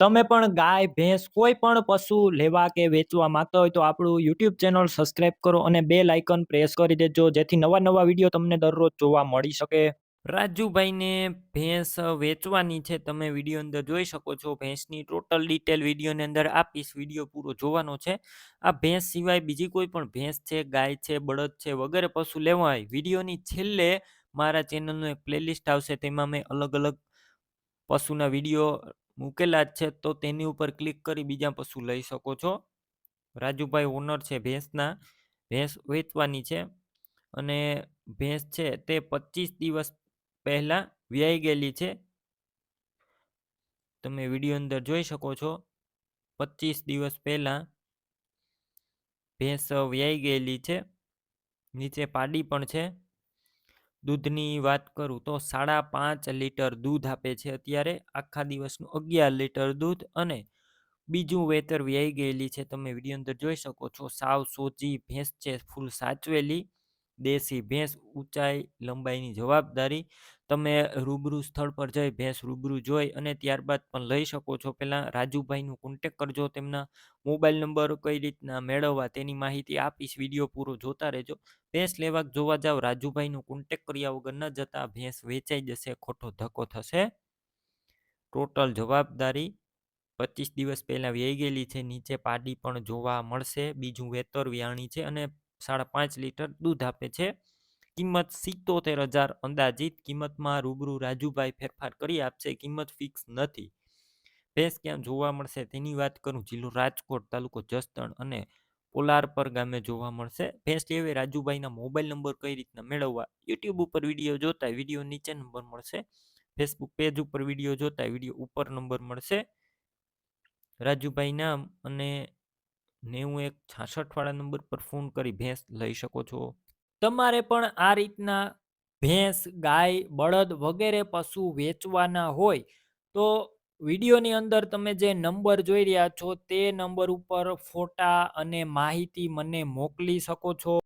તમે પણ ગાય, ભેંસ કોઈ પણ પશુ લેવા કે વેચવા માંગતા હોય તો આપણું યુટ્યુબ ચેનલ સબસ્ક્રાઈબ કરો અને બે લાઇકન પ્રેસ કરી દેજો, જેથી નવા નવા વીડિયો તમને દરરોજ જોવા મળી શકે. રાજુભાઈને ભેંસ વેચવાની છે, તમે વીડિયો અંદર જોઈ શકો છો. ભેંસની ટોટલ ડિટેલ વિડીયોની અંદર આપીશ વીડિયો પૂરો જોવાનો છે. આ ભેંસ સિવાય બીજી કોઈ પણ ભેંસ છે, ગાય છે, બળદ છે, વગેરે પશુ લેવા હોય વિડીયોની છેલ્લે મારા ચેનલનું એક પ્લેલિસ્ટ આવશે, તેમાં મેં અલગ અલગ પશુના વીડિયો મૂકેલા જ છે, તો તેની ઉપર ક્લિક કરી બીજા પશુ લઈ શકો છો. રાજુભાઈ ઓનર છે ભેંસના, ભેંસ વેચવાની છે અને ભેંસ છે તે પચીસ દિવસ પહેલાં વ્યાઈ ગયેલી છે. તમે વીડિયો અંદર જોઈ શકો છો, પચીસ દિવસ પહેલાં ભેંસ વ્યાઈ ગયેલી છે, નીચે પાડી પણ છે. દૂધની વાત કરું તો સાડા પાંચ લીટર દૂધ આપે છે અત્યારે. આખા દિવસનું અગિયાર લીટર દૂધ અને બીજું વેતર વ્યાઈ ગયેલી છે. તમે વીડિયો અંદર જોઈ શકો છો. સાવ સોજી ભેંસ છે, ફૂલ સાચવેલી. દેશી ભેંસ ઊંચાઈ લંબાઈની જવાબદારી તમે રૂબરૂ સ્થળ પર જઈ ભેંસ રૂબરૂ જોઈ અને ત્યારબાદ પણ લઈ શકો છો. પહેલાં રાજુભાઈનું કોન્ટેક કરજો, તેમના મોબાઈલ નંબર કઈ રીતના મેળવવા તેની માહિતી આપીશ. વીડિયો પૂરો જોતા રહેજો. ભેંસ લેવા જોવા જાવ, રાજુભાઈનું કોન્ટેક કર્યા વગર ન જતા ભેંસ વેચાઈ જશે, ખોટો ધક્કો થશે. ટોટલ જવાબદારી પચીસ દિવસ પહેલાં વ્યાઈ ગયેલી છે, નીચે પાડી પણ જોવા મળશે. બીજું વેતર વ્યાણી છે અને સાડા પાંચ લીટર દૂધ આપે છે. કિંમત સિત્તોતેર હજાર અંદાજિત, કિંમતમાં રૂબરૂ રાજુભાઈ ફેરફાર કરી આપશે, કિંમત ફિક્સ નથી. ભેંસ ક્યાં જોવા મળશે તેની વાત કરું, જિલ્લો રાજકોટ તાલુકો જસદણ અને પોલારપર ગામે જોવા મળશે. ભેંસ લેવી રાજુભાઈના મોબાઈલ નંબર કઈ રીતના મેળવવા? યુટ્યુબ ઉપર વીડિયો જોતા વીડિયો નીચે નંબર મળશે. ફેસબુક પેજ ઉપર વીડિયો જોતા વીડિયો ઉપર નંબર મળશે. રાજુભાઈ નામ અને નેવું એક છાસઠવાળા નંબર પર ફોન કરી ભેંસ લઈ શકો છો? તમારે પણ આ રીતના ભેંસ, ગાય, બળદ વગેરે પશુ વેચવાના હોય, તો વિડીયોની અંદર તમે જે નંબર જોઈ રહ્યા છો તે નંબર ઉપર ફોટા અને માહિતી મને મોકલી શકો છો.